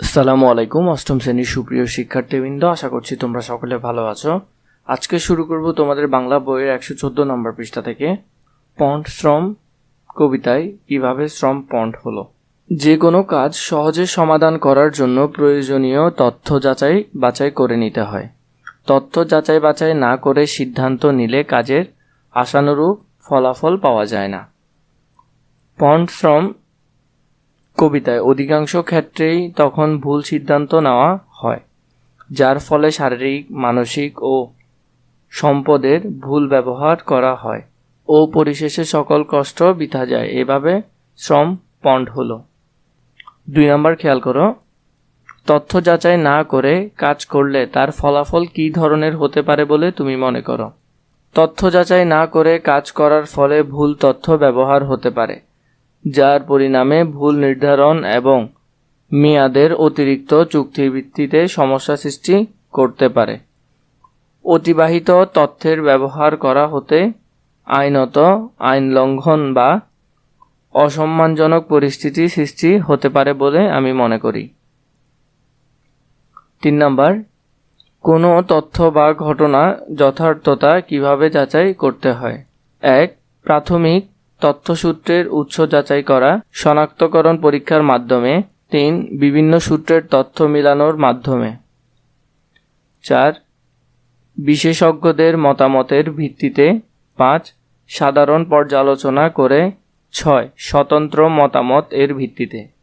আসসালামু আলাইকুম, অষ্টম শ্রেণির সুপ্রিয় শিক্ষার্থীবৃন্দ, আশা করছি তোমরা সকলে ভালো আছো। আজকে শুরু করব তোমাদের বাংলা বইয়ের একশো চোদ্দ নম্বর পৃষ্ঠা থেকে। পন্ড, শ্রম, কবিতায় কীভাবে শ্রম পন্ড হলো? যে কোনো কাজ সহজে সমাধান করার জন্য প্রয়োজনীয় তথ্য যাচাই বাছাই করে নিতে হয়। তথ্য যাচাই বাছাই না করে সিদ্ধান্ত নিলে কাজের আশানুরূপ ফলাফল পাওয়া যায় না। পন্ড, শ্রম কবিতায় অধিকাংশ ক্ষেত্রেই তখন ভুল সিদ্ধান্ত নেওয়া হয়, যার ফলে শারীরিক, মানসিক ও সম্পদের ভুল ব্যবহার করা হয় ও পরিশেষে সকল কষ্ট বৃথা যায়। এভাবে শ্রম পণ্ড হলো। দুই নম্বর খেয়াল করো, তথ্য যাচাই না করে কাজ করলে তার ফলাফল কী ধরনের হতে পারে বলে তুমি মনে করো? তথ্য যাচাই না করে কাজ করার ফলে ভুল তথ্য ব্যবহার হতে পারে। যার পরিণামে ভুল নির্ধারণ এবং মেয়াদের অতিরিক্ত চুক্তির ভিত্তিতে সমস্যা সৃষ্টি করতে পারে। অতিবাহিত তথ্যের ব্যবহার করা হতে আইনত আইন লঙ্ঘন বা অসম্মানজনক পরিস্থিতি সৃষ্টি হতে পারে বলে আমি মনে করি। তিন নম্বর, কোনো তথ্য বা ঘটনা যথার্থতা কীভাবে যাচাই করতে হয়? এক, প্রাথমিক তথ্যসূত্রের উৎস যাচাই করা, শনাক্তকরণ পরীক্ষার মাধ্যমে, তিন, বিভিন্ন সূত্রের তথ্য মিলানোর মাধ্যমে। চার, বিশেষজ্ঞদের মতামতের ভিত্তিতে। পাঁচ, সাধারণ পর্যালোচনা করে। ছয়, স্বতন্ত্র মতামত এর ভিত্তিতে।